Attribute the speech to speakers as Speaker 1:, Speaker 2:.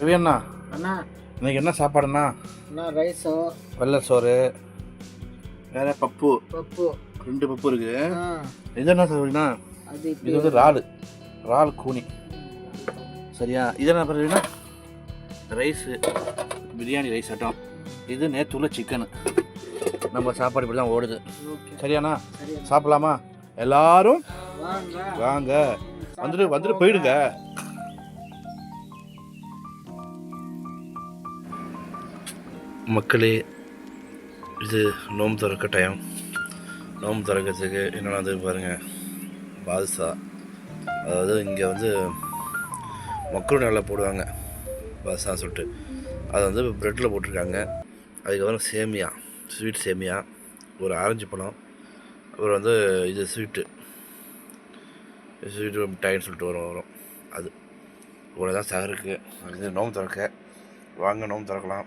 Speaker 1: ரவி அண்ணா.
Speaker 2: அண்ணா
Speaker 1: இன்னைக்கு என்ன சாப்பாடுண்ணா?
Speaker 2: அண்ணா ரைஸோ.
Speaker 1: வெள்ளை சோறு வேற பப்பு.
Speaker 2: பப்பு.
Speaker 1: ரெண்டு பப்பு இருக்கு. இது என்ன
Speaker 2: அது
Speaker 1: இது வந்து இறால். இறால் கூனி. சரியா? இது என்ன பண்ணுறீங்கன்னா ரைஸு. பிரியாணி ரைஸ் ஆட்டம் இது நேற்று உள்ள சிக்கனு நம்ம சாப்பாடு இப்படி தான் ஓடுது சரியாண்ணா?
Speaker 2: சரி
Speaker 1: சாப்பிடலாமா? எல்லாரும்?
Speaker 2: வாங்க.
Speaker 1: வாங்க. வந்துட்டு வந்துட்டு போயிடுங்க. மக்களே இது நோம்பு திறக்க டைம் நோம்பு திறக்கிறதுக்கு என்னென்னது பாருங்கள் பாதுஷா. அதாவது இங்கே வந்து மக்கள் நல்லா போடுவாங்க பாதுஷா சொல்லிட்டு. அதை வந்து ப்ரெட்டில் போட்டிருக்காங்க. அதுக்கப்புறம் சேமியா ஸ்வீட் சேமியா ஒரு ஆரஞ்சு பழம் அப்புறம் வந்து இது ஸ்வீட்டு ஸ்வீட்டு மிட்டாயின்னு சொல்லிட்டு வரும் வரும். அது. இவ்வளோ தான் சகருக்கு அது நோம்பு திறக்க. வாங்க நோம்பு திறக்கலாம்.